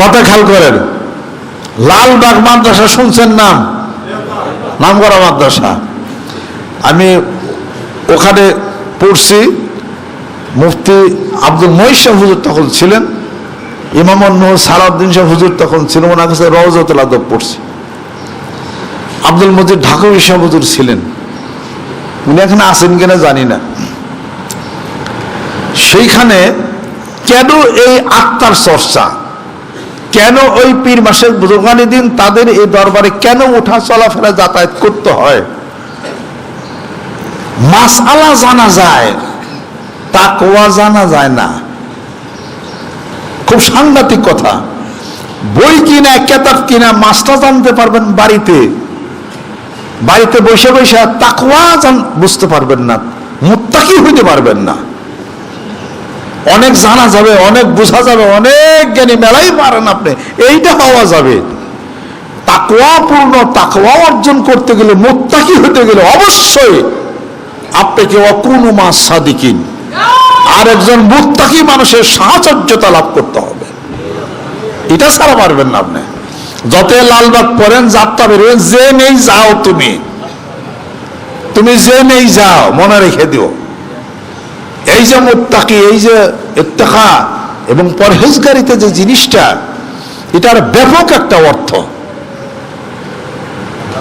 কথা খেয়াল করেন। লালবাগ মাদ্রাসা শুনছেন নাম? নাম করা মাদ্রাসা। আমি ওখানে পড়ছি। মুফতি আব্দুল মহিষা হুজুর তখন ছিলেন। ইমাম নূর সালাউদ্দিন শাহ হুজুর তখন ছিলেন। ওনার কাছে রওজাতুল আদব পড়ছি। আব্দুল মজিদ ঢাকুর শাহ হুজুর ছিলেন। উনি এখানে আছেন কিনা জানি না। সেইখানে কেন এই আত্মার চর্চা? কেন ওই পীর মাসের বুজুর্গানি দিন তাদের এই দরবারে কেন উঠা চলাফেরা যাতায়াত করতে হয়? মাসআলা জানা যায়, তাকওয়া জানা যায় না। খুব সাংঘাতিক কথা। বই কিনা, কেতাব কিনা, মাস্টার জানতে পারবেন বাড়িতে। বাড়িতে বসে বসে তাকওয়া জান বুঝতে পারবেন না। মুত্তাকি হইতে পারবেন না। অনেক জানা যাবে, অনেক বোঝা যাবে, অনেক জ্ঞানী মেলাই পারেন আপনি। এইটা হওয়া যাবে। তাকওয়া পূর্ণ, তাকওয়া অর্জন করতে গেলে মোত্তাকি হতে গেলে অবশ্যই আপনাকে অকুনুমা সাদিকিন। আর একজন মুত্তাকি মানুষের সাহচর্যতা লাভ করতে হবে। এটা ছাড়া পারবেন না আপনি। যত লালবাগ পড়েন যাত্রা বেরোবেন, যে নেই যাও তুমি। তুমি যে নেই যাও, মনে রেখে দিও। এই যে মুত্তাকি, এই যে ইত্তেখা এবং পরহেজগারিতে যে জিনিসটা, এটার ব্যাপক একটা অর্থ।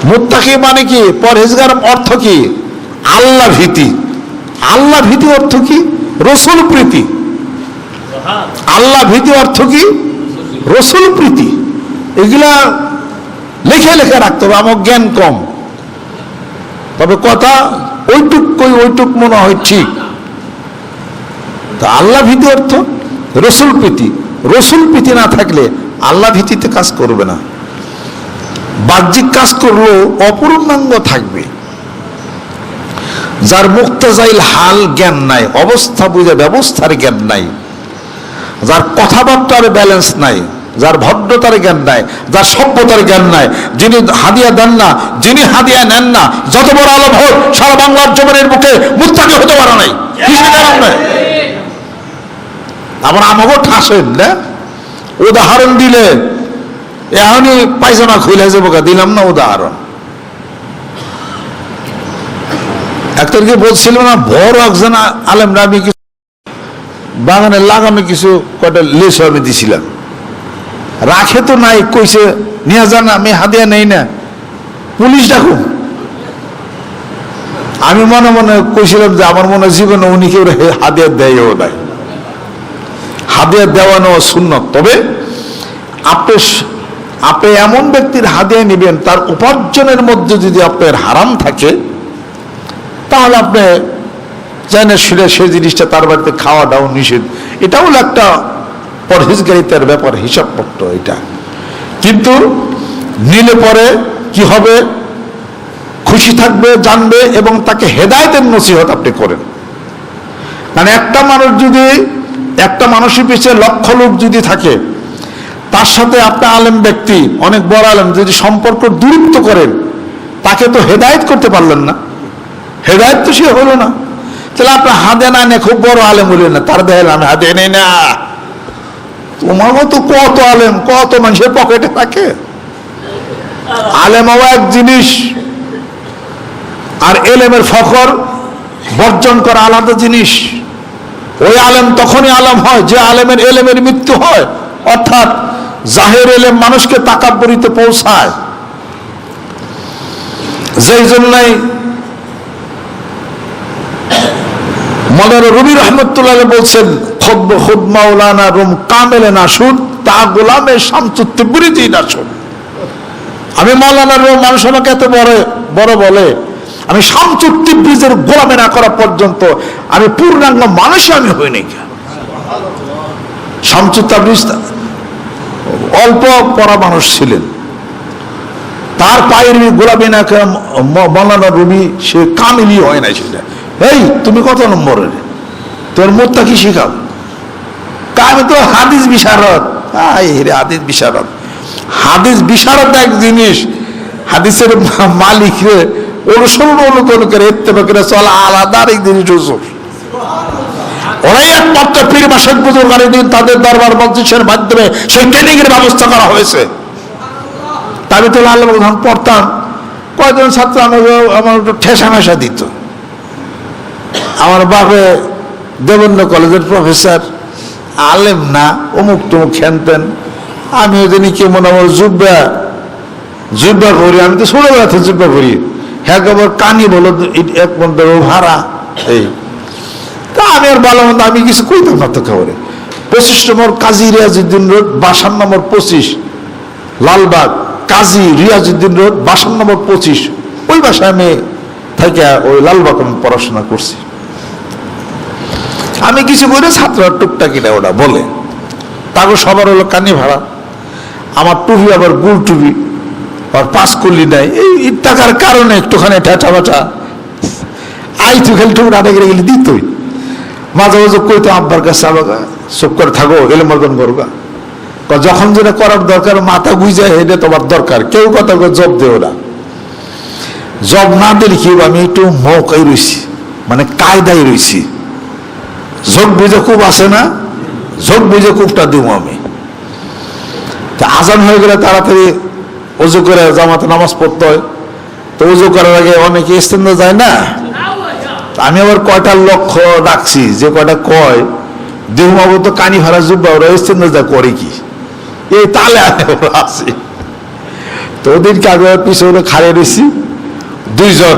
মুত্তাকি মানে কি? পরহেজগার অর্থ কি? আল্লাহ ভীতি। আল্লাহ ভীতি অর্থ কি? রসুল প্রীতি। আল্লাহ ভীতি অর্থ কি? রসুল প্রীতি। এগুলা লেখে লেখে রাখতে হবে, আমার জ্ঞান কম। তবে কথা ওইটুক কই ওইটুক মনে হয় ঠিক। তা আল্লাহ ভীতি অর্থ? রসুল প্রীতি। রসুল প্রীতি না থাকলে আল্লাহ ভীতিতে কাজ করবে না। বাহ্যিক কাজ করলেও অপূর্ণাঙ্গ থাকবে। যার মুক্তাজাইল হাল জ্ঞান নাই, অবস্থা বুঝে ব্যবস্থার জ্ঞান নাই, যার কথাবার্তার ব্যালেন্স নাই, যার ভদ্রতার জ্ঞান নাই, যার সভ্যতার জ্ঞান নাই, যিনি হাদিয়া দেন না, যিনি হাদিয়া নেন না, যত বড় আলম হোক, সারা বাংলার জমিনের বুকে মুত্তাকি হতে পারে নাই। কারণ নাই? আবার আমাকেও ঠাসেন না? উদাহরণ দিলে, এখনই পায়জামা খুলে যাব দিলাম না উদাহরণ। একজনকে বলছিল না, বড় একজন আলেমরা আমি কিছু বাগানে লাগানো কিছু কটা লেস আমি দিছিলাম। রাখে তো নাই, কইছে, নিয়ে যান, আমি হাদিয়া নেই না। পুলিশ ডাকো। আমি মনে মনে কইছিলাম যে, আমার মনে জীবনে উনি কেউ হাদিয়া দেয়ও নাই। হাদিয়া দেওয়া নেওয়া সুন্নত। তবে আপনি আপনি এমন ব্যক্তির হাদিয়া নেবেন, তার উপার্জনের মধ্যে যদি আপনার হারাম থাকে, তাহলে আপনি জানে শুনে সেই জিনিসটা তার বাড়িতে খাওয়াটাও নিষেধ। এটাও একটা পরহেজগারিতার ব্যাপার, হিসাবপত্র এটা। কিন্তু নিলে পরে কি হবে? খুশি থাকবে, জানবে এবং তাকে হেদায়তের নসিহত আপনি করেন। মানে একটা মানুষ যদি একটা মানুষের পিছিয়ে লক্ষ লোক যদি থাকে, তার সাথে আপনার আলেম ব্যক্তি, অনেক বড় আলেম, যদি সম্পর্ক দূরত্ব করেন, তাকে তো হেদায়েত করতে পারলেন না। হেদায়ত তো সে হলো না। তাহলে আপনার হাতে না নিয়ে খুব বড় আলেম হলেন না, তার দেখেন আমি হাতে নেই না। তোমার মতো কত আলেম, কত মানুষের পকেটে থাকে। আলেম হওয়া এক জিনিস, আর এলেমের ফখর বর্জন করা আলাদা জিনিস। ওই আলেম তখনই আলেম হয় যে আলেমের এলেমের মৃত্যু হয়, অর্থাৎ জাহের এলেম মানুষকে তাকাব্বরিতে পৌঁছায়। যেই জন্যই মৌলানা রবি রহমতুল্লাহ বলছেন খোদ খুদ মাওলানা রুম কামেলে নাসুদ তা গোলামে শামসুত্তিবৃতি নাসুদ আমি মৌলানা রুম মানুষ আমাকে এত বড় বড় বলে আমি শামসুত্তিবৃজের গোলামে না করা পর্যন্ত আমি পূর্ণাঙ্গ মানুষই আমি হই নাই। শামসুত্তাবৃজ অল্প পড়া মানুষ ছিলেন। তার পায়ের গোলাপি না মৌলানা রবি সে কামিলি হয় না সেটা। এই, তুমি কত নম্বরের তোর মুখটা কি শিখাও? আমি তো হাদিস বিশারদ। রে, হাদিস বিশারদ। হাদিস বিশারদ এক জিনিস। হাদিসের মালিক রে অনুসরণ অনুকরণ করে ইত্তেফাক করে চলা, আলাদা আরেক ওসব ওরাই একমাত্র পীর মাসের বুজুর্গানি দিন তাদের দরবার মসজিদের মাধ্যমে সেই ট্রেনিং এর ব্যবস্থা করা হয়েছে। তা আমি তো লাল যখন পড়তাম, কয়েকজন ছাত্র আমাকে, আমার একটু ঠেসা মেশা দিত। আমার বাপে দেবেন্দ্র কলেজের প্রফেসর, আলেম না, অমুক তমুক খেনতেন। আমি ওই দিনই কি মনে আমার জুব্বা জুব্বা করি, আমি তো ছোটবেলা থেকে জুব্বা করি। হ্যাঁ কানি বলো এক মন্ত্র ভাড়া। এই। তা আমি আর মন্দ, আমি কিছু কইতাম না তো খবরে পঁচিশ নম্বর কাজী রিয়াজুদ্দিন রোড বাসান নম্বর পঁচিশ। লালবাগ, কাজী রিয়াজুদ্দিন রোড বাসান নম্বর পঁচিশ। ওই বাসায় আমি থেকে ওই লালবাগ আমি পড়াশোনা করছি। আমি কিছু করে ছাত্র টুকটাকিটা ওটা বলে। তারপর সবার হলো কানি ভাড়া। আমার টুপি আবার গুল টুপি। আর পাস করলি নাই। এই টাকার কারণে একটুখানি ঠেটা বাটা আই তুই খেলে টুকু আটে গেলে গেলে দিতই মাঝে মাঝে কইতো, আব্বার কাছে আমাকে চুপ করে থাকো এলে মর্দন করবা যখন যেটা করার দরকার, মাথা গুইজায় এটা তোমার দরকার। কেউ কথা জব দেও না। জব না দিলে কি আমি একটু মৌকাই রইছি মানে কায়দায় রইছি। ঝোঁক বুঝে খুব আসে না? ঝোঁক বুঝে খুবটা দিব আমি। তা আজান হয়ে গেলে তাড়াতাড়ি অজু করে জামাতে নামাজ পড়তে হয়। তো অজু করার আগে অনেকে স্থান যায় না? আমি আবার কয়টা লক্ষ্য রাখছি, যে কয়টা কয়, দেহমাবো তো কানি ভাড়া জুব্বা, ওরা স্থান যা করে কি? এই তালে আছি। তো ওদিনকে আগে পিছনে খাড়িয়ে রয়েছি দুইজন।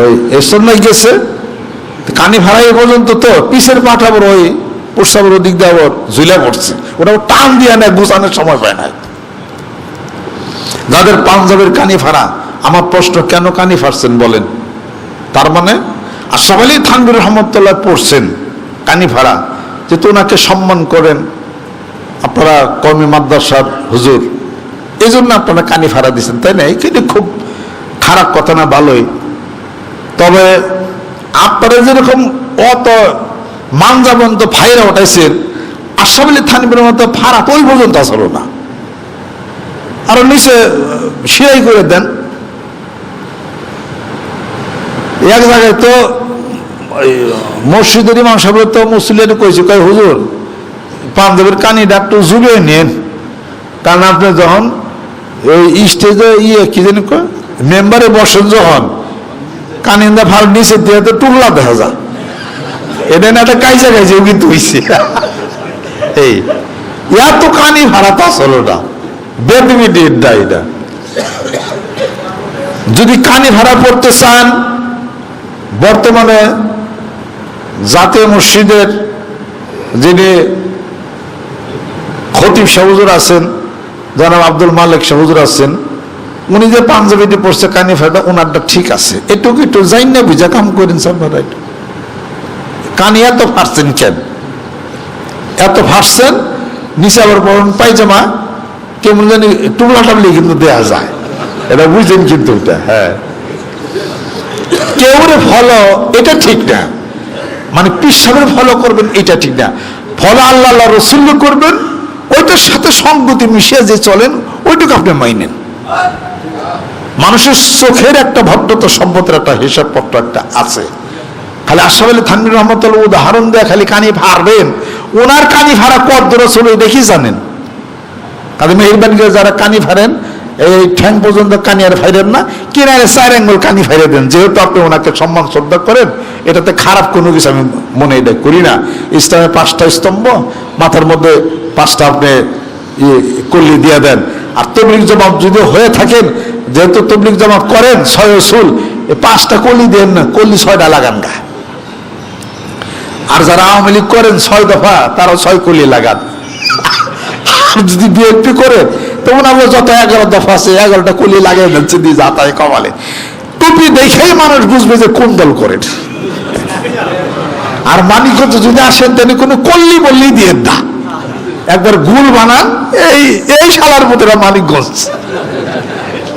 ওই এসন্নাই গেছে, কানি ভাড়াই এ পর্যন্ত তো পিসের পাটা বড় ওই প্রস্তাবের ওদিক দিয়ে আবার ঝুলে পড়ছে। ওটা টান দিয়ে নেয়, গুছানোর সময় পায় না যাদের পাঞ্জাবের কানি ফাড়া আমার প্রশ্ন, কেন কানি ফাড়ছেন বলেন? তার মানে আশরাফ আলী থানবির রহমতুল্লাহ পড়ছেন কানি ফাড়া যেহেতু ওনাকে সম্মান করেন আপনারা কর্মী মাদ্রাসার হুজুর এই জন্য আপনারা কানি ফাড়া দিচ্ছেন তাই না? কিন্তু খুব খারাপ কথা না, ভালোই। তবে আপনারা যেরকম অত মানজাবন্ত ফাইরা উঠাইছেন আশরাফ থানবির মতো ফাড়া ওই পর্যন্ত আসলো না। আরও নিচে সিরাই করে দেন। এক জায়গায় তো মসজিদের ইমাম সাহেব তো মুসলিম কইছে, কয় হুজুর, পাঞ্জাবের কানিটা একটু জুড়ে নেন। কারণ আপনি যখন ওই স্টেজে ইয়ে কি জানি মেম্বারে বসেন যখন, কানিন্দা ফাল নিচে দিয়ে তো টুকলা দেখা যায়। এটা না একটা কাইজা কাইজা কিন্তু হইছে। এই ইয়া তো কানি ভাড়া তা চলো না এটা যদি কানি ভাড়া পড়তে চান, বর্তমানে জাতীয় মসজিদের যিনি খতিব সাহুজুর আছেন, জনাব আব্দুল মালিক সাহুজুর আছেন, উনি যে পাঞ্জাবিটি পড়ছে কানি ভাড়া ওনারটা ঠিক আছে। এটুকু একটু যাই না বুঝা কাম করেন একটু কানি এত ফাটছেন কেন? এত ফাটছেন নিচে আবার পায়জামা কেমন জানি টুকলা টাবলি কিন্তু দেয়া যায়। এটা বুঝছেন কিন্তু হ্যাঁ। কেউরে ফলো, এটা ঠিক না। মানে পিসাবের ফলো করবেন, এটা ঠিক না। ফলো আল্লাহ রসুল্ল করবেন, ওইটার সাথে সঙ্গতি মিশিয়ে যে চলেন, ওইটুকু আপনি মাইনেন। মানুষের চোখের একটা ভদ্রতা, সম্পদের একটা হিসাব পত্র একটা আছে। খালি আশরাফ আলী থানবির রহমতুল্লাহ উদাহরণ দেয়া খালি কানি ফাড়বেন। ওনার কানি ফাড়া কত দূর চলে কি জানেন। কাজে মেহরবানি করে যারা কানি ফাড়েন এই ঠ্যাং পর্যন্ত কানি আর ফাইরেন না, কিনারে চার আঙ্গুল কানি ফাইরে দেন। যেহেতু আপনি ওনাকে সম্মান, শ্রদ্ধা করেন, এটাতে খারাপ কোনো কিছু আমি মনে এটা করি না। ইসলামের পাঁচটা স্তম্ভ, মাথার মধ্যে পাঁচটা আপনি ইয়ে কল্লি দিয়ে দেন। আর তবলিক জমাত যদি হয়ে থাকেন, যেহেতু তবলিক জমাত করেন, ছয় সুল এই পাঁচটা কলি দেন না, কল্লি ছয়টা লাগান গা। আর যারা আওয়ামী লীগ করেন, ছয় দফা তারা ছয় কলি লাগান। আর যদি বিএনপি করে তখন আমরা যত এগারো দফা আছে, এগারোটা কলি লাগিয়ে দিচ্ছে দিয়ে যাতায় কমালে টুপি দেখেই মানুষ বুঝবে যে কোন দল করেন আর মানিকগঞ্জ যদি আসেন, তাহলে কোনো কল্লি বললি দিয়ে না। একবার গুল বানান, এই এই শালার মতো মানিকগঞ্জ।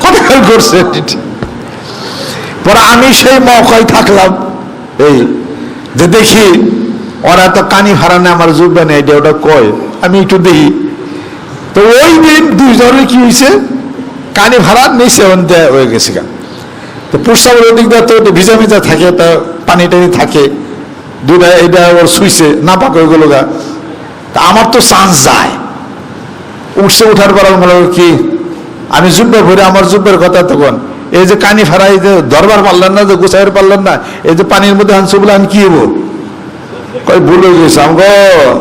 কোথায় করছে পরে আমি সেই মৌকায় থাকলাম। এই, যে দেখি, ওরা তো কানি ভাড়ানে আমার জুটবে না এটা ওটা কয়, আমি একটু দেখি। তো ওই দিন দুইজনের কি হয়েছে কানি ভাড়া নিচে দেয়া হয়ে গেছে গা। তো প্রস্তাবের ওদিক দিয়ে তো ভিজা ভিজা থাকে তা পানি টানি থাকে দুটা এটা ওর শুইছে না পাক হয়ে গেল গা। তা আমার তো চান্স যায়। উঠছে উঠার পর আমি বললাম, কি আমি জুব্বা ভরে আমার জুব্বের কথা তখন এই যে কানি ফাড়া এই যে দরবার পারলেন না যে গুছাইয়ের পারলেন না এই যে পানির মধ্যে হানছে বলে আমি কি হব কই ভুল হয়ে গেছে।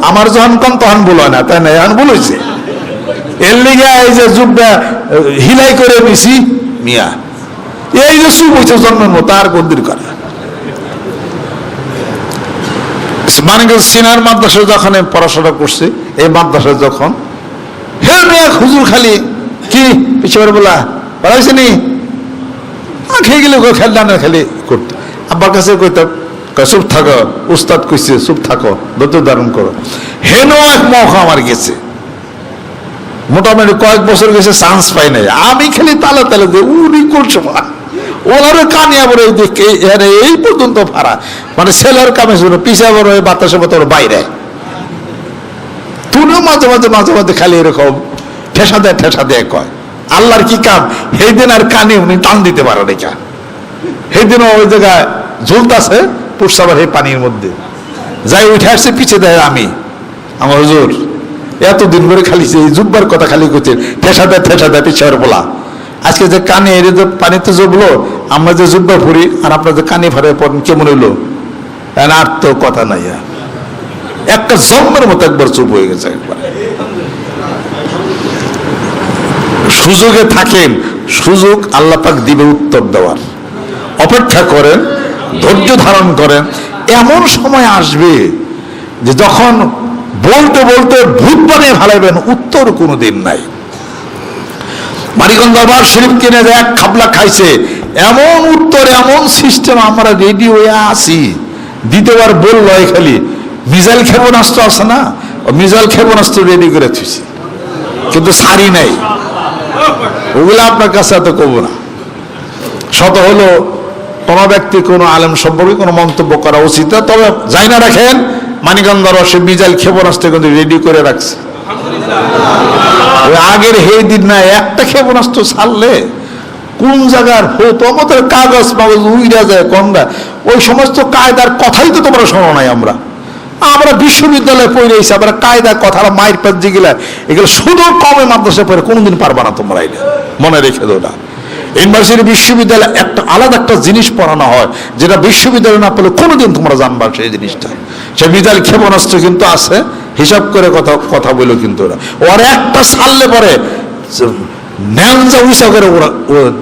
আমার যখন কম তখন ভুল হয় না তাই না? এখন ভুল হয়েছে এর লিগে এই যে আহ, হিলাই করে নিছি মিয়া। এই যে সুপ হয়েছে জন্মের মতো আর গন্দির করে মানিকগঞ্জ সিনার মাদ্রাসায় যখন আমি পড়াশোনা করছি এই মাদ্রাসায় যখন হে মেয়ে হুজুর খালি কি পিছিয়ে বলা পড়াইছে নি? খেয়ে গেলে খেলনা না খালি করতো। আব্বার কাছে কইতাম চুপ থাকো উস্তাদ কইছে চুপ থাকো ধৈর্য ধারণ করো। হেন এক মৌকা আমার গেছে। মোটামুটি কয়েক বছর গেছে চান্স পাই নাই। আমি খালি তালে তালে দিয়ে উনি কোন ওনারও কানিয়া বড় দেখে এখানে এই পর্যন্ত ফাড়া। মানে সেলার কামে শুনে পিসা বড় হয়ে বাতাসে বাইরে। তুমিও মাঝে মাঝে মাঝে মাঝে খালি এরকম ঠেসা দেয় ঠেসা দেয় কয়। আল্লাহর কি কাম? সেই দিন আর কানে উনি টান দিতে পারে না সেই দিনও ওই জায়গায় ঝুলতাছে পুষ্টাবার সেই পানির মধ্যে। যাই উঠে আসছে পিছিয়ে দেয় আমি। আমার হুজুর এতদিন করে খালি এই জুব্বার কথা খালি করছে ঠেসা দেয় ঠেসা দেয় পিছিয়ে বলা। আজকে যে কানে এর যে পানিতে জুবলো, আমরা যে জুব্বা ফুরি আর আপনার যে কানে ফারে পড়েন, কেমন হইল? আর তো কথা নাই। একটা জন্মের মতো একবার চুপ হয়ে গেছে একবার। সুযোগে থাকেন, সুযোগ আল্লাহ পাক দিবে উত্তর দেওয়ার। অপেক্ষা করেন, ধৈর্য ধারণ করেন। এমন সময় আসবে যে যখন বলতে বলতে ভূত বানিয়ে ফেলাইবেন উত্তর কোনো দিন নাই। মানিকগঞ্জ দরবার শরীফ কিনে এক খাবলা খাইছে। এমন উত্তর, এমন সিস্টেম আমরা রেডি হয়ে আসি দ্বিতীয়বার বলল খালি, মিজাইল ক্ষেপণাস্ত্র আছে না? মিজাইল ক্ষেপণাস্ত্র রেডি করে থুইছি। কিন্তু সারি নাই। ওগুলো আপনার কাছে এত কব না। শত হলো কোন ব্যক্তি কোনো আলেম সম্পর্কে কোনো মন্তব্য করা উচিত তবে যাই না রাখেন মানিকগঞ্জ দরবার সে মিজাইল ক্ষেপণাস্ত্র কিন্তু রেডি করে রাখছে। আগের হে দিন না একটা ক্ষেপণাস্ত্র ছাড়লে কোন জায়গার হতো আমাদের কাগজ, মাগজ উইরা যায় কমরা ওই সমস্ত কায়দার কথাই তো তোমরা শোনো নাই আমরা। আমরা বিশ্ববিদ্যালয়ে পড়ে এসে আমরা কায়দা কথাটা মায়ের পাত যেগুলা, এগুলো শুধু কমে মাদ্রাসায় পড়ে, কোনোদিন পারবা না তোমরা এটা মনে রেখে দো না ইউনিভার্সিটি, বিশ্ববিদ্যালয়ে একটা আলাদা একটা জিনিস পড়ানো হয়, যেটা বিশ্ববিদ্যালয়ে না পড়লে কোনোদিন তোমরা জানবা সেই জিনিসটা। সে মিজাইল ক্ষেপণাস্ত্র কিন্তু আছে, হিসাব করে কথা কথা বলো কিন্তু ওরা। ওর একটা সারলে পরে ন্যাংজা উইসা করে ওরা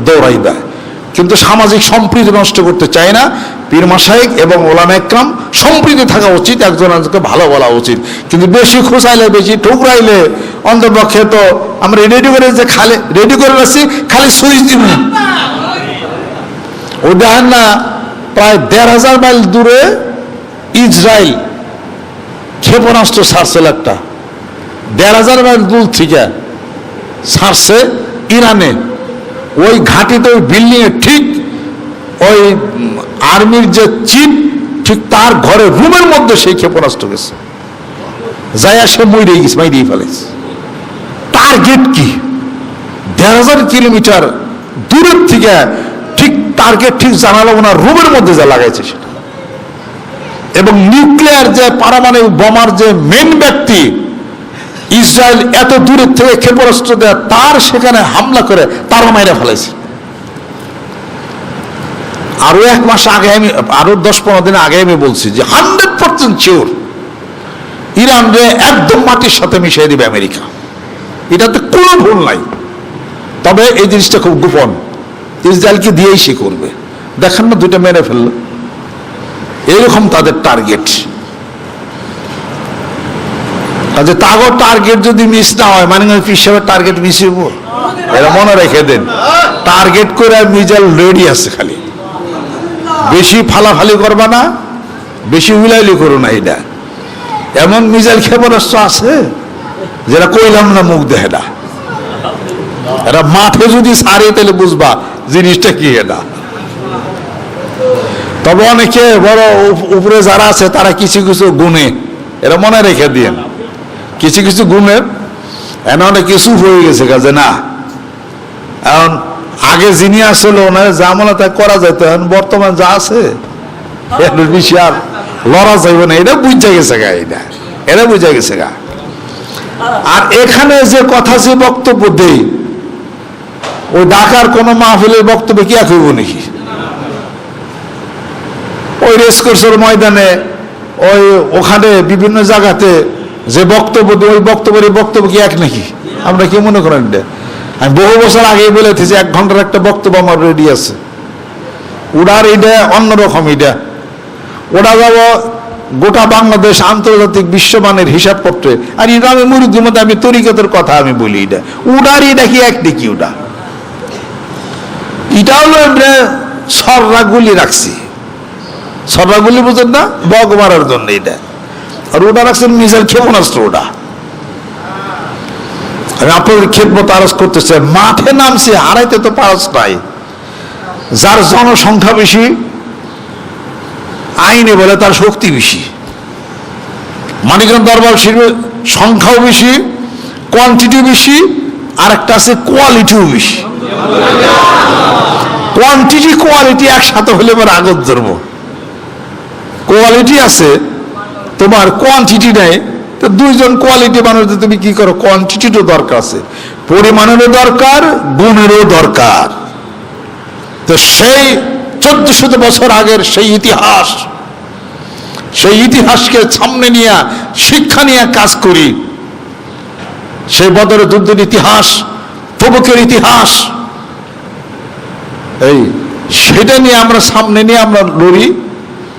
দৌড়াই দেয়। কিন্তু সামাজিক সম্প্রীতি নষ্ট করতে চায় না। পীর মাসাইক এবং ওলামা একরাম সম্প্রীতি থাকা উচিত একজন একজনকে ভালো বলা উচিত। কিন্তু বেশি খুশাইলে বেশি ঠুকরাইলে, অন্তপক্ষে তো আমরা রেডি করে যে খালি রেডি করে রাখছি, খালি সুইচ দিব ও দেখেন না, প্রায় দেড় হাজার মাইল দূরে ইসরায়েল ক্ষেপণাস্ত্র ছাড়ছিল একটা দেড় হাজার মাইল দূর থেকে ছাড়ছে ইরানে। ওই ঘাটিতে ওই বিল্ডিং এ ঠিক ওই আর্মির যে চিপ ঠিক তার ঘরে রুমের মধ্যে সেই ক্ষেপণাস্ত্র গেছে। যাই আসে মইরে গেছে, মাইরেই ফেলেছে টার্গেট কি? দেড় হাজার কিলোমিটার দূরের থেকে ঠিক টার্গেট ঠিক জানালো ওনার রুমের মধ্যে যা লাগাইছে সেটা এবং নিউক্লিয়ার যে পারমাণবিক বোমার যে মেন ব্যক্তি, ইসরায়েল এত দূরের থেকে ক্ষেপণাস্ত্র দেয়, তার সেখানে হামলা করে তারও মাইরা ফেলাইছে আরও এক মাস আগে আমি, আরও দশ পনেরো দিন আগে আমি বলছি যে হান্ড্রেড পার্সেন্ট শিওর ইরান রে একদম মাটির সাথে মিশিয়ে দিবে আমেরিকা। এটাতে কোনো ভুল নাই। তবে এই জিনিসটা খুব গোপন। ইসরায়েলকে দিয়েই সে করবে। দেখেন না, দুইটা মেরে ফেলল। এইরকম তাদের টার্গেট কাজে তাগো টার্গেট যদি মিস না হয় মানে টার্গেট এরা মনে রেখে দেন টার্গেট করে মিজাইল রেডি আছে খালি। বেশি ফালাফালি করবা না, বেশি উলাইলি করো না এটা। এমন মিজাইল ক্ষেপণাস্ত্র আছে, যেটা কইলাম না মুখ দেখে না। এরা মাঠে যদি সারে তাহলে বুঝবা জিনিসটা কি এটা। তবে অনেকে বড় উপ- উপরে যারা আছে, তারা কিছু কিছু গুণে, এরা মনে রেখে দিন কিছু কিছু গুণের এন অনেক কিছু হয়ে গেছে কাজে না। এখন আগে যিনি আসলে ওনার যা আমলা তা করা যেত এখন বর্তমান যা আছে বেশি আর লড়া যাইবে না। এটা বুঝা গেছে গা, এটা। এটা বুঝা গেছে গা। আর এখানে যে কথা যে বক্তব্য দেই, ওই ঢাকার কোন মাহফিলের বক্তব্য কি এক হইব নাকি? ওই রেসকোর্সের ময়দানে, ওই ওখানে বিভিন্ন জায়গাতে যে বক্তব্য দিই ওই বক্তব্যের বক্তব্য কি এক নাকি? আমরা কি মনে করেন এটা? আমি বহু বছর আগেই বলেছি যে এক ঘণ্টার একটা বক্তব্য আমার রেডি আছে। ওটার এটা অন্যরকম এটা। ওটা যাব গোটা বাংলাদেশ আন্তর্জাতিক বিশ্বমানের হিসাবপত্রে। আর এটা আমি মুরুদ্দির মধ্যে আমি তরিকতের কথা আমি বলি এটা। উডার এটা কি এক দেখি ওটা এটা হলো সররা গুলি রাখছি। সররা গুলি বুঝেন না, বগ মারার জন্য এটা। আর ওটা রাখছেন নিজের ক্ষেপণাস্ত্র ওটা। আপনাদের খেদমত আরজ করতেছে, মাঠে নামছে, হারাইতে তো পারস নাই। যার জনসংখ্যা বেশি, আইনে বলে তার শক্তি বেশি। মানিকগঞ্জ দরবার শিল্পের সংখ্যাও বেশি কোয়ান্টিটি বেশি আর একটা আছে কোয়ালিটিও বেশি। কোয়ান্টিটি কোয়ালিটি একসাথে হলে এবার আগত ধরব কোয়ালিটি আছে, তোমার কোয়ান্টিটি নেই, তো দুইজন কোয়ালিটি মানুষদের তুমি কি করো? কোয়ান্টিটিরও দরকার আছে। পরিমাণেরও দরকার, গুণেরও দরকার। তো সেই চোদ্দশত বছর আগের সেই ইতিহাস, সেই ইতিহাসকে সামনে নিয়ে, শিক্ষা নিয়ে কাজ করি। সেই বদরের যুদ্ধের ইতিহাস, তবুকের ইতিহাস, এই, সেটা নিয়ে আমরা সামনে নিয়ে আমরা লড়ি।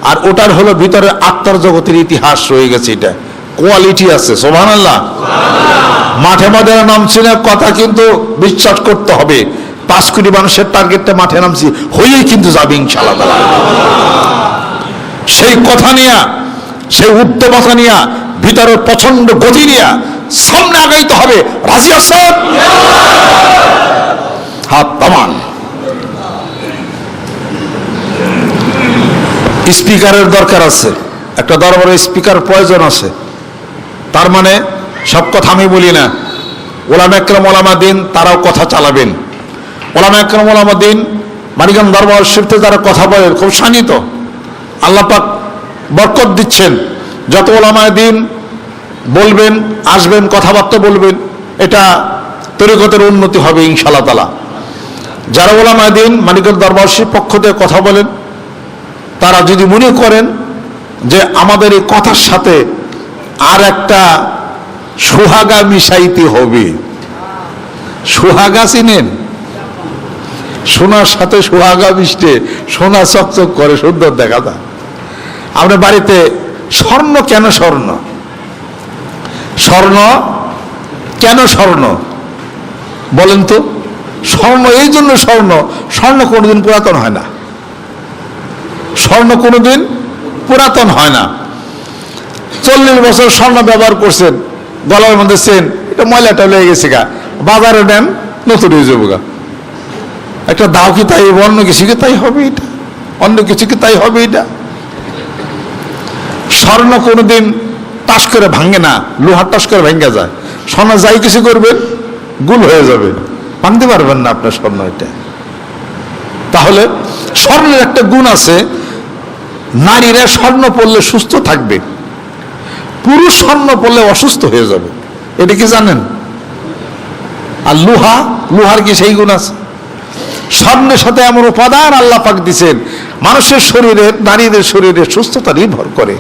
আর ওটার হলো ভিতরে আত্মার জগতের ইতিহাস রয়ে গেছে এটা। কোয়ালিটি আছে সোভান আল্লাহ মাঠে মাঠে নামছি না কথা কিন্তু বিশ্বাস করতে হবে। পাঁচ কোটি মানুষের টার্গেটটা মাঠে নামছি হয়েই কিন্তু যাবে ইনশাল্লাহ সেই কথা নিয়ে, সেই উদ্যমতা নিয়ে, ভিতরের প্রচণ্ড গতি নিয়ে, সামনে আগাইতে হবে। রাজি আসাদ হাত তামান স্পিকারের দরকার আছে। একটা দরবারে স্পিকার প্রয়োজন আছে। তার মানে সব কথা আমি বলি না। ওলাম একরম ওলামা দিন তারাও কথা চালাবেন। ওলাম একরম ওলামা দিন মানিকাম দরবার শিফতে যারা কথা বলেন খুব শানিত। আল্লাহ পাক বরকত দিচ্ছেন। যত ওলামায় দিন বলবেন, আসবেন, কথাবার্তা বলবেন, এটা তরিকতের উন্নতি হবে ইনশাল্লাহ তালা যারা ওলামায় দিন মানিকের দরবারশির পক্ষ থেকে কথা বলেন তারা যদি মনে করেন যে আমাদের এই কথার সাথে আর একটা সোহাগা মিশাইতে হবে। সোহাগা চিনেন? সোনার সাথে সোহাগা মিশতে সোনা চকচক করে, সুন্দর দেখা যায়। আমরা বাড়িতে স্বর্ণ কেন স্বর্ণ? স্বর্ণ কেন স্বর্ণ? বলেন তো। স্বর্ণ এই জন্য স্বর্ণ। স্বর্ণ কোনোদিন পুরাতন হয় না। স্বর্ণ কোনোদিন পুরাতন হয় না। চল্লিশ বছর স্বর্ণ ব্যবহার করছেন, গলার মধ্যে সেন, এটা ময়লাটা লেগে গেছে গা। বাজারে নেন, নতুন হয়ে যাব গা। একটা দাও কি তাই অন্য কিছু কি তাই হবে এটা? অন্য কিছু কি তাই হবে এটা? স্বর্ণ কোনোদিন টাস করে ভাঙে না, লোহার টাস করে ভেঙে যায়। স্বর্ণ যাই কিছু করবেন, গুল হয়ে যাবে। ভাঙতে পারবেন না আপনার স্বর্ণ এটা। তাহলে স্বর্ণের একটা গুণ আছে নারীরা স্বর্ণ পড়লে সুস্থ থাকবে, পুরুষ স্বর্ণ পড়লে অসুস্থ হয়ে যাবে। এটা কি জানেন? আর লোহা, লোহার কি সেই গুণ আছে? স্বর্ণের সাথে এমন উপাদান আল্লাহ পাক দিছেন, মানুষের শরীরে, নারীদের শরীরে সুস্থতা নির্ভর করে।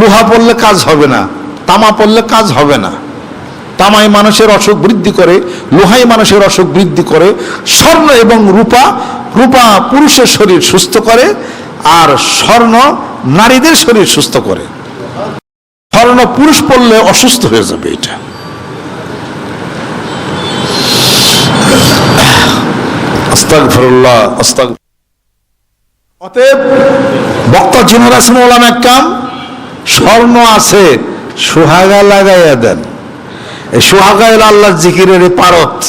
লোহা পড়লে কাজ হবে না, তামা পড়লে কাজ হবে না। তামাই মানুষের অসুখ বৃদ্ধি করে, লোহাই মানুষের অসুখ বৃদ্ধি করে, স্বর্ণ এবং রূপা রূপা পুরুষের শরীর সুস্থ করে আর স্বর্ণ নারীদের শরীর সুস্থ করে। স্বর্ণ পুরুষ পড়লে অসুস্থ হয়ে যাবে এটা। অতএব বক্তা স্বর্ণ আছে, সোহাগা লাগাইয়া দেন। এই সোহাগা আল্লাহর জিকিরের পারত।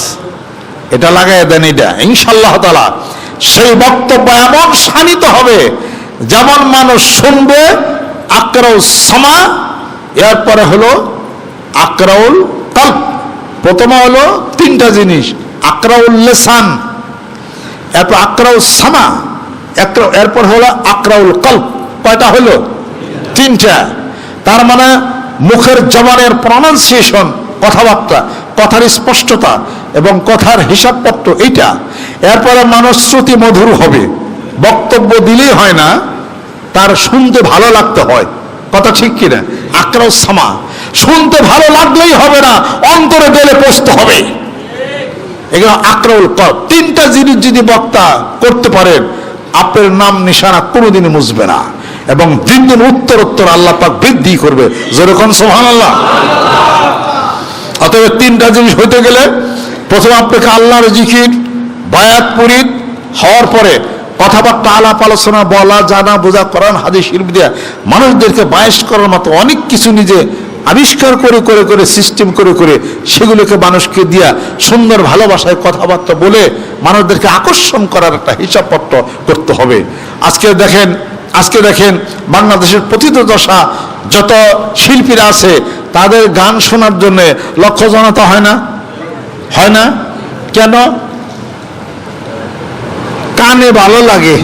এটা লাগাইয়া দেন এটা ইনশাল্লাহ তালা সেই বক্তব্য এমন শানিত হবে, যেমন মানুষ শুনবে আকরাউ সামা, এরপরে হলো আকরাউল কল্প প্রথমে হলো তিনটা জিনিস, আকরাউল লেসান, এরপর আকরাউল সামা এরপর হলো আকরাউল কল্প কয়টা হলো? তিনটা। তার মানে মুখের জবানের প্রনাউন্সিয়েশন কথাবার্তা, কথার স্পষ্টতা এবং কথার হিসাবপত্র এইটা। এরপরে মানুষ শ্রুতি মধুর হবে। বক্তব্য দিলেই হয় না, তার শুনতে ভালো লাগতে হয়। কথা ঠিক কিনা? আক্রাও সামা। শুনতে ভালো লাগলেই হবে না, অন্তরে গেলে পোস্ত হবে। এগুলো আক্রাউল কর তিনটা জিনিস যদি বক্তা করতে পারেন আপনার নাম, নিশানা কোনোদিনই মুছবে না। এবং দিন দিন উত্তর উত্তর আল্লাহ পাক বৃদ্ধি করবে। যেরকম সোহান আল্লাহ অতএব তিনটা জিনিস হইতে গেলে প্রথম আপনাকে আল্লাহর জিকির, বায়াত পুরিত হওয়ার পরে কথাবার্তা, আলাপ আলোচনা বলা, জানা, বোঝা করান হাদিস দেয়া মানুষদেরকে বায়াস করার মতো অনেক কিছু নিজে আবিষ্কার করে করে করে, সিস্টেম করে করে সেগুলোকে মানুষকে দিয়া সুন্দর ভালোবাসায় কথাবার্তা বলে মানুষদেরকে আকর্ষণ করার একটা হিসাবপত্র করতে হবে। আজকে দেখেন আজকে দেখেন বাংলাদেশের প্রতিত দশা যত শিল্পীরা আছে তাদের গান শোনার জন্য লক্ষ্য জনতা হয় না? হয় না? কেন? কানে ভালো লাগে।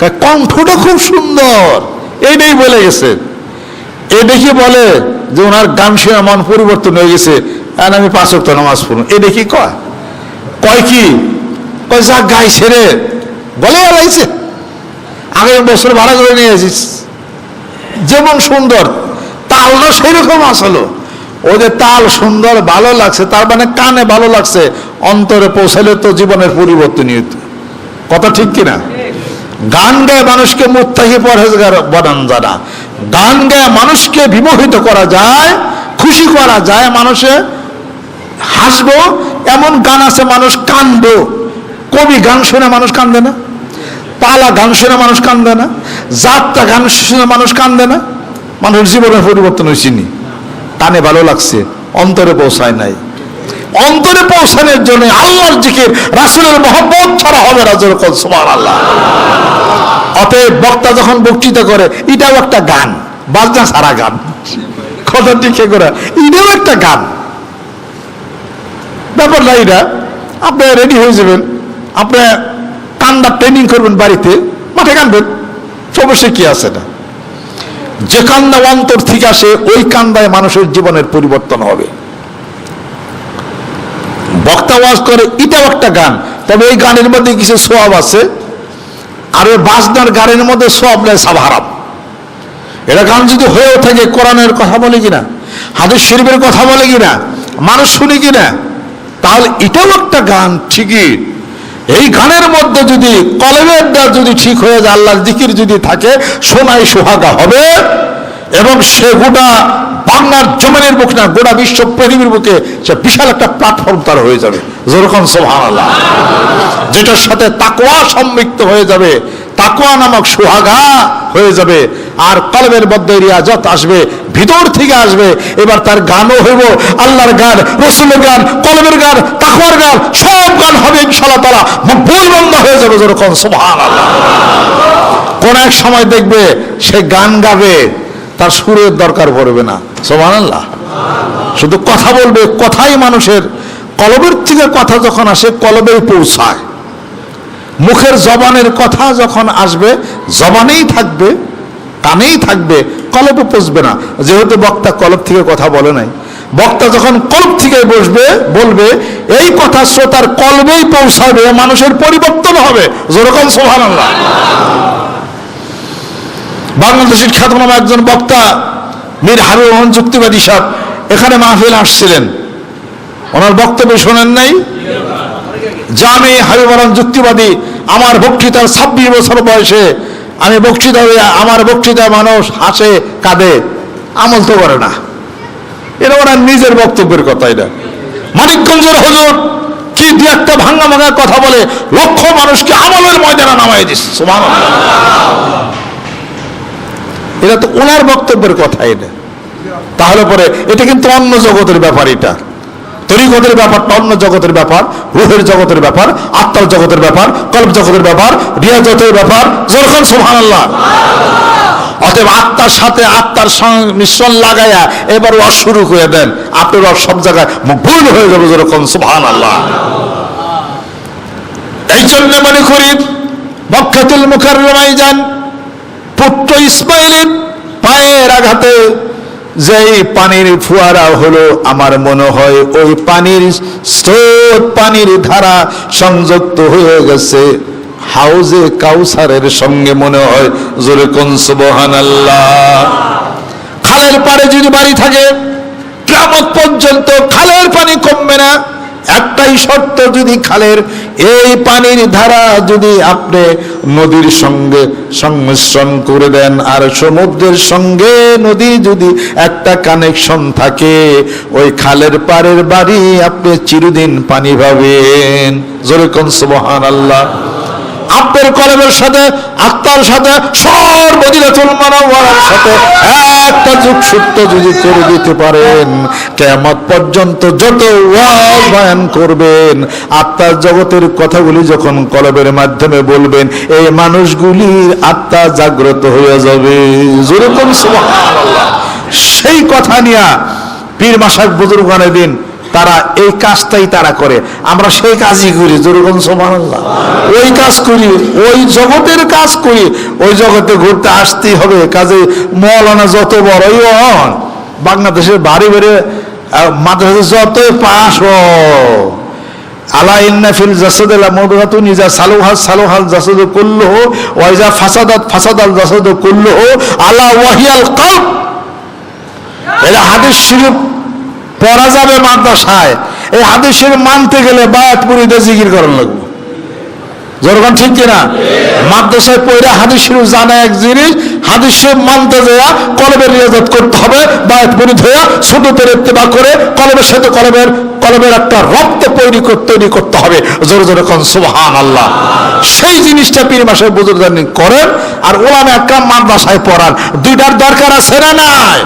কণ্ঠটা খুব সুন্দর। এইটাই বলে গেছে। এ দেখি বলে যে ওনার গান শুনে মন পরিবর্তন হয়ে গেছে? আর আমি পাঁচ নামাজ পড়ুন এ দেখি কয়? কয় কি? কয়, যা গাইছে রে। বলে আগের বছর ভাড়া করে নিয়ে আসিস। যেমন সুন্দর। তালটা সেই রকম আসলো ওদের তাল সুন্দর, ভালো লাগছে, তার মানে কানে ভালো লাগছে, অন্তরে পৌঁছালে তো জীবনের পরিবর্তনই হতো কথা ঠিক কিনা? গান গায়ে মানুষকে মুত্তাহি পরহেজগার বানান জানা। গান গায়ে মানুষকে বিমোহিত করা যায়, খুশি করা যায়, মানুষে হাসবো, এমন গান আছে মানুষ কানবো। কবি গান শুনে মানুষ কান্দে না, পালা গান শুনে মানুষ কান্দে না, যাত্রা গান শুনে মানুষ কান্দে না। মানুষের জীবনের পরিবর্তন হয়েছে নি। কানে ভালো লাগছে, অন্তরে পৌঁছায় নাই। অন্তরে পৌঁছানোর জন্য আল্লাহর জিকির, রাসুলের মহব্বত ছাড়া হবে যেরকম সুমান আল্লাহ অতএব বক্তা যখন বক্তৃতা করে, এটাও একটা গান, বাজনা সারা গান। কথা টিকে করে, এটাও একটা গান। ব্যাপার না এটা, আপনি রেডি হয়ে যাবেন, আপনি কান্দা ট্রেনিং করবেন বাড়িতে, মাঠে কানবেন সমস্যা কি আছে না? যে কান্দা অন্তর থেকে আসে, ওই কান্দায় মানুষের জীবনের পরিবর্তন হবে। বক্তা ওয়াজ করে, এটাও একটা গান। তবে এই গানের মধ্যে কিছু সোয়াব আছে। আর ওই বাজনার গানের মধ্যে সোয়াব নেই সব হারাম। এটা গান যদি হয়েও থাকে কোরআনের কথা বলে কিনা, হাদিস শরীফের কথা বলে কিনা, মানুষ শুনে কিনা, তাহলে এটাও একটা গান ঠিকই। এই গানের মধ্যে যদি কলমের দ্বার যদি ঠিক হয়ে যায়, আল্লাহর দিকির যদি থাকে সোনায় সোহাগা হবে। এবং সে গোটা বাংলার জমিনের বুক না, গোটা বিশ্ব পৃথিবীর বুকে সে বিশাল একটা প্ল্যাটফর্ম তার হয়ে যাবে। যেরকম সোহান যেটার সাথে তাকোয়া সম্পৃক্ত হয়ে যাবে। তাকোয়া নামক সোহাগা হয়ে যাবে। আর কলমের মধ্যে রিয়াজত আসবে, ভিতর থেকে আসবে। এবার তার গানও হইব, আল্লাহর গান, রসুলের গান, কলমের গান, তাকওয়ার গান, সব গান হবে ইনশাল্লাহ তারা মকবুল বন্ধ হয়ে যাবে যেরকম আল্লাহ কোন এক সময় দেখবে সে গান গাবে, তার সুরের দরকার পড়বে না। সোমান আল্লাহ শুধু কথা বলবে, কথাই মানুষের কলবের থেকে কথা যখন আসে কলবেই পৌঁছায়। মুখের জবানের কথা যখন আসবে, জবানেই থাকবে কানেই থাকবে কলবে পৌঁছবে না। যেহেতু বক্তা কলব থেকে কথা বলে নাই। বক্তা যখন কলপ থেকে বসবে, বলবে, এই কথা শ্রোতার কলবেই পৌঁছাবে, মানুষের পরিবর্তন হবে। যেরকম সোহান আল্লাহ বাংলাদেশের খ্যাতনামা একজন বক্তা, মীর হারুর রহমান যুক্তিবাদী সাহেব এখানে মাহফিল আসছিলেন ওনার বক্তব্য শোনেন নাই? যে আমি হাবিব যুক্তিবাদী, আমার বক্তৃতার ছাব্বিশ বছর বয়সে আমি বক্তৃতা আমার বক্তৃতায় মানুষ হাসে, কাঁদে, আমল তো করে না। এটা ওনার নিজের বক্তব্যের কথা এটা। মানিকগঞ্জের হজুর কি দু একটা ভাঙ্গা ভাঙ্গা কথা বলে লক্ষ মানুষকে আমলের ময়দানে নামাই দিচ্ছে এটা তো ওনার বক্তব্যের কথা এটা। তাহলে পরে এটা কিন্তু অন্য জগতের ব্যাপার এটা। তরিকতের ব্যাপারটা অন্য জগতের ব্যাপার, রুহের জগতের ব্যাপার, আত্মার জগতের ব্যাপার কল্প জগতের ব্যাপার, রিয়াজতের ব্যাপার। যখন সুহান আল্লাহ অতএব আত্মার সাথে আত্মার মিশ্রণ লাগাইয়া এবার ওয়াজ শুরু করে দেন। আপনার ওয়াজ সব জায়গায় ভুল হয়ে যাবে যেরকম সুহান আল্লাহ এই জন্য মনে করি, মক্কাতুল মুখাররমাই যান, পুত্র ইসমাইলের পায়ের আঘাতে যেই পানির ফুয়ারা হলো আমার মনে হয়, ওই পানির স্রোত, পানির ধারা সংযুক্ত হয়ে গেছে। হাউজে কাউসারের সঙ্গে মনে হয়, জোরে কোন সুবহান আল্লাহ খালের পাড়ে যদি বাড়ি থাকে কেমন পর্যন্ত খালের পানি কমবে না। একটাই শর্ত যদি খালের, এই পানির ধারা যদি আপনি নদীর সঙ্গে সংমিশ্রণ করে দেন, আর সমুদ্রের সঙ্গে নদী যদি একটা কানেকশন থাকে, ওই খালের পাড়ের বাড়ি আপনি চিরদিন পানি পাবেন। জোরে কোন সুবহান আল্লাহ আপনার কলমের সাথে আত্মার সাথে সর্বদিনাতুল মানওয়ার সাথে একটা যুগ সূত্র যদি করে দিতে পারেন কেমত পর্যন্ত যত বয়ান করবেন, আত্মার জগতের কথাগুলি যখন কলবের মাধ্যমে বলবেন, এই মানুষগুলির আত্মা জাগ্রত হয়ে যাবে। যেরকম সেই কথা নিয়া পীর মাসাক বুজুর্গানে দিন তারা এই কাজটাই তারা করে। আমরা সেই কাজই করি যেরকম সুবহানাল্লাহ। ওই কাজ করি, ওই জগতের কাজ করি। ওই জগতে ঘুরতে আসতেই হবে। কাজে মৌলানা যত বড়ই হন, বাংলাদেশের বাড়ি বেড়ে মাদ্রাসা যতই পাশ আলা ফাসাদাত ফাসাদাল আলা ওয়াহিয়াল পড়া যাবে মাদ্রাসায়। এই হাদিসের মানতে গেলে বায়াত পুরিতে জিকির করার লাগবে। যেরকম ঠিক কিনা? মাদ্রাসায় পড়ে হাদিস জানা এক জিনিস হাদিস মানতে যাওয়া কলবের রিয়াজত করতে হবে বায়াত পুরিত হইয়া ছোট তোর করে কলবের সাথে কলবের কলবের একটা রক্ত তৈরি তৈরি করতে হবে। জোরে জোরে কোন সুবহান আল্লাহ সেই জিনিসটা পীর মাসের বুজুর্গানি করেন আর ওলামে একটা মাদ্রাসায় পড়ান। দুইটার দরকার আছে না নাই?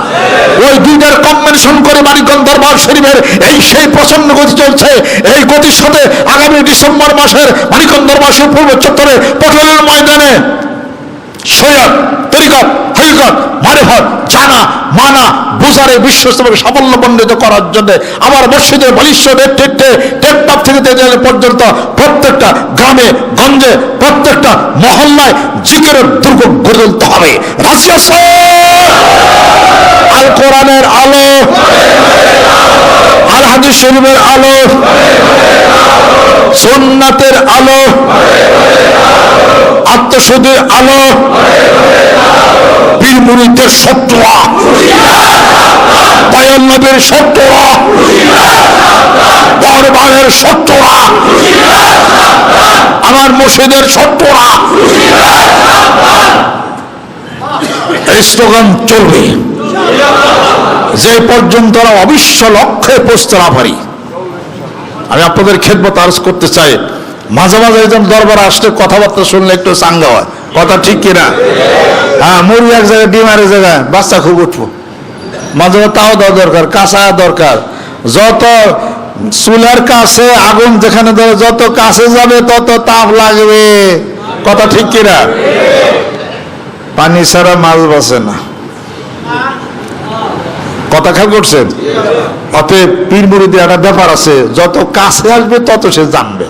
ওই দুইটার কম্বিনেশন করে মানিকগঞ্জ দরবার শরীফের এই সেই প্রচণ্ড গতি চলছে। এই গতির সাথে আগামী ডিসেম্বর মাসের মানিকগঞ্জ দরবার শরীফ পূর্ব চত্বরে পটলের ময়দানে সৈয়দ, তরিকত হরিকত মারেফত, জানা, মানা, বুঝারে বিশ্বস্তভাবে সাফল্য পণ্ডিত করার জন্য আমার মসজিদের বলিষ্ঠ নেতৃত্বে টেকটপ থেকে তেজালে পর্যন্ত প্রত্যেকটা গ্রামে, গঞ্জে, প্রত্যেকটা মহল্লায় জিকের দুর্গ গড়ে তুলতে হবে। রাশিয়া আল কোরআনের আলো আল হাদিস শরীফের আলো, সুন্নাতের আলো, আত্মশুদ্ধির আলো, বীর মুরিদের শত্রুয়া দয়াল নবীর শত্রুয়া দরবারের শত্রুয়া আমার মসজিদের শত্রুরা স্লোগান চলবে। যে পর্যন্ত অবিশ্ব লক্ষ্যে পৌঁছতে না পারি। আমি আপনাদের খেদমত আরজ করতে চাই। মাঝে মাঝে একজন দরবার আসলে কথাবার্তা শুনলে একটু চাঙ্গা হয়। কথা ঠিক কিনা? হ্যাঁ মুরগি এক জায়গায়, ডিম এক জায়গায়, বাচ্চা খুব উঠবো। মাঝে মাঝে তাও দেওয়া দরকার, কাঁচা দরকার। যত চুলার কাছে আগুন যেখানে ধরে, যত কাছে যাবে তত তাপ লাগবে। কথা ঠিক কিনা? পানি ছাড়া মাছ বাঁচে না। কথা খেয়াল করছেন? অতএব পীর মুড়িদের একটা ব্যাপার আছে, যত কাছে আসবে তত সে জানবে।